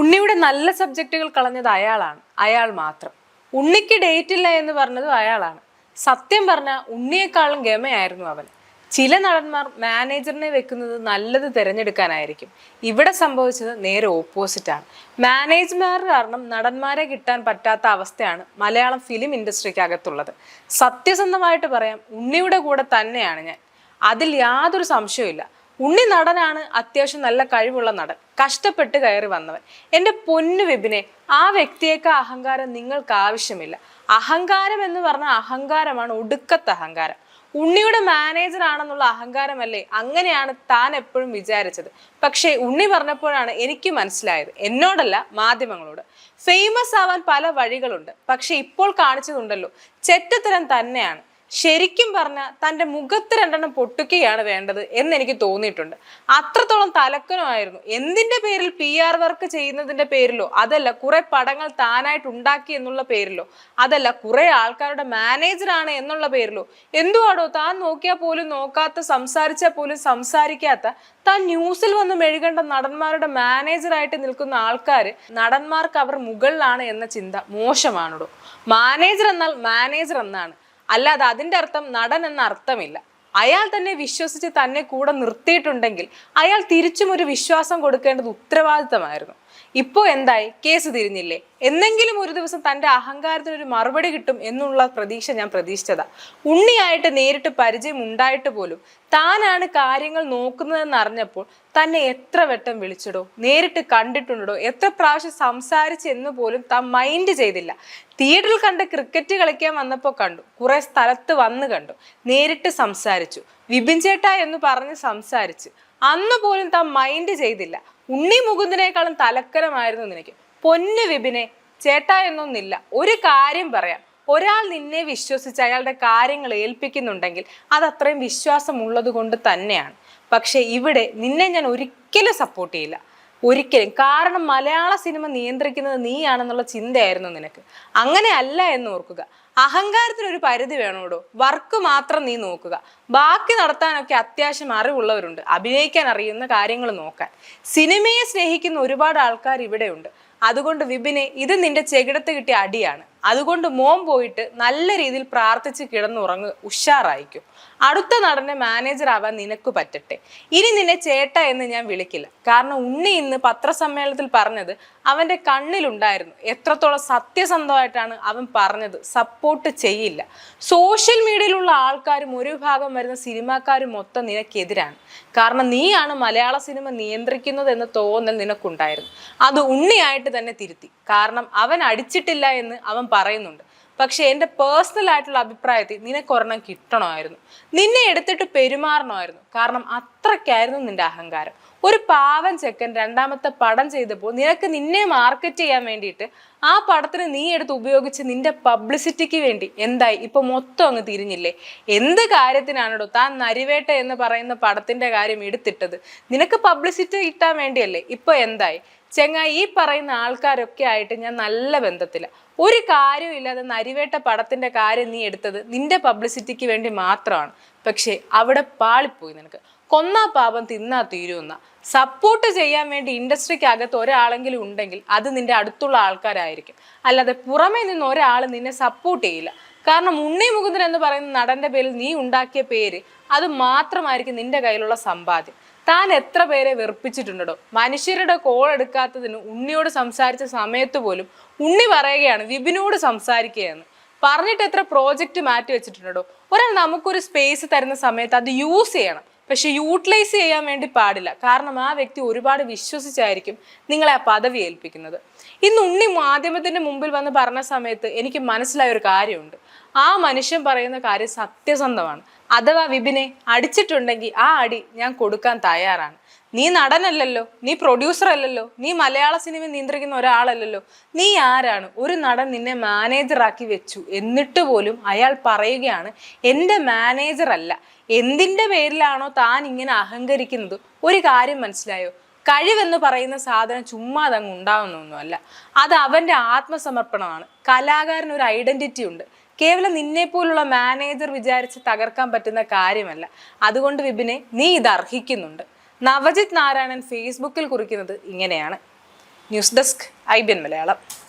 ഉണ്ണിയുടെ നല്ല സബ്ജക്റ്റുകൾ കളഞ്ഞത് അയാളാണ്. അയാൾ മാത്രം. ഉണ്ണിക്ക് ഡേറ്റ് ഇല്ല എന്ന് പറഞ്ഞതും അയാളാണ്. സത്യം പറഞ്ഞ ഉണ്ണിയെക്കാളും ഗമയായിരുന്നു അവൻ. ചില നടന്മാർ മാനേജറിനെ വെക്കുന്നത് നല്ലത് തിരഞ്ഞെടുക്കാനായിരിക്കും. ഇവിടെ സംഭവിച്ചത് നേരെ ഓപ്പോസിറ്റ് ആണ്. മാനേജ്മാർ കാരണം നടന്മാരെ കിട്ടാൻ പറ്റാത്ത അവസ്ഥയാണ് മലയാളം ഫിലിം ഇൻഡസ്ട്രിക്കകത്തുള്ളത് സത്യസന്ധമായിട്ട് പറയാം ഉണ്ണിയുടെ കൂടെ തന്നെയാണ് ഞാൻ. അതിൽ യാതൊരു സംശയവുമില്ല. ഉണ്ണി നടനാണ് അത്യാവശ്യം നല്ല കഴിവുള്ള നടൻ. കഷ്ടപ്പെട്ട് കയറി വന്നവൻ. എന്റെ പൊന്നു വിപിനെ ആ വ്യക്തിയേക്കാൾ അഹങ്കാരം നിങ്ങൾക്ക് ആവശ്യമില്ല. അഹങ്കാരം എന്ന് പറഞ്ഞ അഹങ്കാരമാണ് ഒടുക്കത്തെ അഹങ്കാരം. ഉണ്ണിയുടെ മാനേജർ ആണെന്നുള്ള അഹങ്കാരമല്ലേ? അങ്ങനെയാണ് താൻ എപ്പോഴും വിചാരിച്ചത്. പക്ഷേ ഉണ്ണി പറഞ്ഞപ്പോഴാണ് എനിക്ക് മനസ്സിലായത്. എന്നോടല്ല മാധ്യമങ്ങളോട്. ഫേമസ് ആവാൻ പല വഴികളുണ്ട്. പക്ഷെ ഇപ്പോൾ കാണിച്ചതുണ്ടല്ലോ. ചെറ്റത്തരം തന്നെയാണ്. ശരിക്കും പറഞ്ഞ തന്റെ മുഖത്ത് രണ്ടെണ്ണം പൊട്ടുകയാണ് വേണ്ടത് എന്ന് എനിക്ക് തോന്നിയിട്ടുണ്ട്. അത്രത്തോളം തലക്കനമായിരുന്നു. എന്തിന്റെ പേരിൽ പി ആർ വർക്ക് ചെയ്യുന്നതിന്റെ പേരിലോ അതല്ല കുറെ പടങ്ങൾ താനായിട്ട് ഉണ്ടാക്കി എന്നുള്ള പേരിലോ അതല്ല കുറെ ആൾക്കാരുടെ മാനേജറാണ് എന്നുള്ള പേരിലോ എന്തുവാടോ താൻ നോക്കിയാൽ പോലും നോക്കാത്ത സംസാരിച്ചാൽ പോലും സംസാരിക്കാത്ത താൻ ന്യൂസിൽ വന്ന് മെഴുകേണ്ട നടന്മാരുടെ മാനേജറായിട്ട് നിൽക്കുന്ന ആൾക്കാർ നടന്മാർക്ക് അവർ മുകളിലാണ് എന്ന ചിന്ത മോശമാണോ മാനേജർ എന്നാൽ മാനേജർ എന്നാണ്. അല്ലാതെ അതിന്റെ അർത്ഥം നടൻ എന്ന അർത്ഥമില്ല. അയാൾ തന്നെ വിശ്വസിച്ച് തന്നെ കൂടെ നിർത്തിയിട്ടുണ്ടെങ്കിൽ അയാൾ തിരിച്ചും ഒരു വിശ്വാസം കൊടുക്കേണ്ടത് ഉത്തരവാദിത്തമായിരുന്നു. ഇപ്പോൾ എന്തായി? കേസ് തിരിഞ്ഞില്ലേ? എന്നെങ്കിലും ഒരു ദിവസം തന്റെ അഹങ്കാരത്തിന് ഒരു മറുപടി കിട്ടും എന്നുള്ള പ്രതീക്ഷ ഞാൻ പ്രതീക്ഷിച്ചതാ. ഉണ്ണിയായിട്ട് നേരിട്ട് പരിചയം ഉണ്ടായിട്ട് പോലും താനാണ് കാര്യങ്ങൾ നോക്കുന്നതെന്ന് അറിഞ്ഞപ്പോൾ തന്നെ എത്ര വട്ടം വിളിച്ചിടോ നേരിട്ട് കണ്ടിട്ടുണ്ടോ എത്ര പ്രാവശ്യം സംസാരിച്ച് എന്ന് പോലും താൻ മൈൻഡ് ചെയ്തില്ല. തിയേറ്ററിൽ കണ്ട് ക്രിക്കറ്റ് കളിക്കാൻ വന്നപ്പോൾ കണ്ടു. കുറെ സ്ഥലത്ത് വന്ന് കണ്ടു. നേരിട്ട് സംസാരിച്ചു. വിപിൻ ചേട്ടാ എന്ന് പറഞ്ഞ് സംസാരിച്ച്. അന്ന് പോലും താൻ മൈൻഡ് ചെയ്തില്ല. ഉണ്ണി മുകുന്ദനേക്കാളും തലക്കരമായിരുന്നു നിനക്ക്. പൊന്നു വിപിനെ ചേട്ടാ എന്നൊന്നില്ല. ഒരു കാര്യം പറയാം. ഒരാൾ നിന്നെ വിശ്വസിച്ച് അയാളുടെ കാര്യങ്ങൾ ഏൽപ്പിക്കുന്നുണ്ടെങ്കിൽ അത് അത്രയും വിശ്വാസമുള്ളത് കൊണ്ട് തന്നെയാണ്. പക്ഷേ ഇവിടെ നിന്നെ ഞാൻ ഒരിക്കലും സപ്പോർട്ട് ചെയ്യില്ല. ഒരിക്കലും. കാരണം മലയാള സിനിമ നിയന്ത്രിക്കുന്നത് നീയാണെന്നുള്ള ചിന്തയായിരുന്നു നിനക്ക്. അങ്ങനെ അല്ല എന്ന് ഓർക്കുക. അഹങ്കാരത്തിനൊരു പരിധി വേണോടോ? വർക്ക് മാത്രം നീ നോക്കുക. ബാക്കി നടത്താനൊക്കെ അത്യാവശ്യം അറിവുള്ളവരുണ്ട്. അഭിനയിക്കാൻ അറിയുന്ന കാര്യങ്ങൾ നോക്കാൻ. സിനിമയെ സ്നേഹിക്കുന്ന ഒരുപാട് ആൾക്കാർ ഇവിടെയുണ്ട്. അതുകൊണ്ട് വിപിനെ ഇത് നിന്റെ ചെകിടത്ത് കിട്ടിയ അടിയാണ്. അതുകൊണ്ട് മോം പോയിട്ട് നല്ല രീതിയിൽ പ്രാർത്ഥിച്ച് കിടന്നുറങ്ങ്. ഉഷാറായിക്കും അടുത്ത നടന്റെ മാനേജർ ആവാൻ നിനക്ക് പറ്റട്ടെ. ഇനി നിന്നെ ചേട്ട എന്ന് ഞാൻ വിളിക്കില്ല. കാരണം ഉണ്ണി ഇന്ന് പത്രസമ്മേളനത്തിൽ പറഞ്ഞത് അവന്റെ കണ്ണിലുണ്ടായിരുന്നു. എത്രത്തോളം സത്യസന്ധമായിട്ടാണ് അവൻ പറഞ്ഞത്. സപ്പോർട്ട് ചെയ്യില്ല. സോഷ്യൽ മീഡിയയിലുള്ള ആൾക്കാരും ഒരു ഭാഗം വരുന്ന സിനിമാക്കാരും മൊത്തം നിനക്കെതിരാണ്. കാരണം നീയാണ് മലയാള സിനിമ നിയന്ത്രിക്കുന്നത് എന്ന തോന്നൽ നിനക്കുണ്ടായിരുന്നു. അത് ഉണ്ണിയായിട്ട് തന്നെ തിരുത്തി. കാരണം അവൻ അടിച്ചിട്ടില്ല എന്ന് അവൻ പറയുന്നുണ്ട്. പക്ഷെ എന്റെ പേഴ്സണൽ ആയിട്ടുള്ള അഭിപ്രായത്തിൽ നിനക്കൊരെണ്ണം കിട്ടണമായിരുന്നു. നിന്നെ എടുത്തിട്ട് പെരുമാറണമായിരുന്നു. കാരണം അത്രയ്ക്കായിരുന്നു നിന്റെ അഹങ്കാരം. ഒരു പാവൻ ചെക്കൻ രണ്ടാമത്തെ പടം ചെയ്തപ്പോൾ നിനക്ക് നിന്നെ മാർക്കറ്റ് ചെയ്യാൻ വേണ്ടിയിട്ട് ആ പടത്തിന് നീ എടുത്ത് ഉപയോഗിച്ച് നിന്റെ പബ്ലിസിറ്റിക്ക് വേണ്ടി എന്തായി? ഇപ്പൊ മൊത്തം അങ്ങ് തിരിഞ്ഞില്ലേ? എന്ത് കാര്യത്തിനാണോ താൻ നരിവേട്ട എന്ന് പറയുന്ന പടത്തിന്റെ കാര്യം എടുത്തിട്ടത്? നിനക്ക് പബ്ലിസിറ്റി കിട്ടാൻ വേണ്ടിയല്ലേ? ഇപ്പൊ എന്തായി? ചെങ്ങായി ഈ പറയുന്ന ആൾക്കാരൊക്കെ ആയിട്ട് ഞാൻ നല്ല ബന്ധത്തില. ഒരു കാര്യവും ഇല്ലാതെ നരിവേട്ട പടത്തിന്റെ കാര്യം നീ എടുത്തത് നിന്റെ പബ്ലിസിറ്റിക്ക് വേണ്ടി മാത്രമാണ്. പക്ഷേ അവിടെ പാളിപ്പോയി നിനക്ക്. കൊന്നാ പാപം തിന്നാ തീരുന്ന സപ്പോർട്ട് ചെയ്യാൻ വേണ്ടി ഇൻഡസ്ട്രിക്കകത്ത് ഒരാളെങ്കിലും ഉണ്ടെങ്കിൽ അത് നിന്റെ അടുത്തുള്ള ആൾക്കാരായിരിക്കും. അല്ലാതെ പുറമേ നിന്ന് ഒരാൾ നിന്നെ സപ്പോർട്ട് ചെയ്യില്ല. കാരണം ഉണ്ണി മുകുന്ദൻ എന്ന് പറയുന്ന നടന്റെ പേരിൽ നീ ഉണ്ടാക്കിയ പേര് അത് മാത്രമായിരിക്കും നിന്റെ കയ്യിലുള്ള സമ്പാദ്യം. താൻ എത്ര പേരെ വെറുപ്പിച്ചിട്ടുണ്ടോ മനുഷ്യരുടെ കോൾ എടുക്കാത്തതിന് ഉണ്ണിയോട് സംസാരിച്ച സമയത്ത് പോലും ഉണ്ണി പറയുകയാണ് വിപിനോട് സംസാരിക്കുകയെന്ന് പറഞ്ഞിട്ട് എത്ര പ്രോജക്റ്റ് മാറ്റി വെച്ചിട്ടുണ്ടോ? ഒരാൾ നമുക്കൊരു സ്പേസ് തരുന്ന സമയത്ത് അത് യൂസ് ചെയ്യണം. പക്ഷെ യൂട്ടിലൈസ് ചെയ്യാൻ വേണ്ടി പാടില്ല. കാരണം ആ വ്യക്തി ഒരുപാട് വിശ്വസിച്ചായിരിക്കും നിങ്ങളെ ആ പദവി ഏൽപ്പിക്കുന്നത്. ഇന്ന് ഉണ്ണി മാധ്യമത്തിന്റെ മുമ്പിൽ വന്ന് പറഞ്ഞ സമയത്ത് എനിക്ക് മനസ്സിലായ ഒരു കാര്യമുണ്ട്. ആ മനുഷ്യൻ പറയുന്ന കാര്യം സത്യസന്ധമാണ്. അഥവാ വിപിനെ അടിച്ചിട്ടുണ്ടെങ്കിൽ ആ അടി ഞാൻ കൊടുക്കാൻ തയ്യാറാണ്. നീ നടനല്ലല്ലോ നീ പ്രൊഡ്യൂസർ അല്ലല്ലോ നീ മലയാള സിനിമ നിയന്ത്രിക്കുന്ന ഒരാളല്ലല്ലോ നീ ആരാണ്? ഒരു നടൻ നിന്നെ മാനേജറാക്കി വെച്ചു. എന്നിട്ട് പോലും അയാൾ പറയുകയാണ് എന്റെ മാനേജർ അല്ല. എന്തിന്റെ പേരിലാണോ താൻ ഇങ്ങനെ അഹങ്കരിക്കുന്നത്? ഒരു കാര്യം മനസ്സിലായോ? കഴിവെന്ന് പറയുന്ന സാധനം ചുമ്മാ അതങ്ങ് ഉണ്ടാവുന്നൊന്നുമല്ല. അത് അവന്റെ ആത്മസമർപ്പണമാണ്. കലാകാരൻ ഒരു ഐഡന്റിറ്റി ഉണ്ട്. കേവലം നിന്നെ പോലുള്ള മാനേജർ വിചാരിച്ച് തകർക്കാൻ പറ്റുന്ന കാര്യമല്ല. അതുകൊണ്ട് വിപിനെ നീ ഇത് അർഹിക്കുന്നുണ്ട്. നവജിത് നാരായണൻ ഫേസ്ബുക്കിൽ കുറിക്കുന്നത് ഇങ്ങനെയാണ്. News desk I B N Malayalam.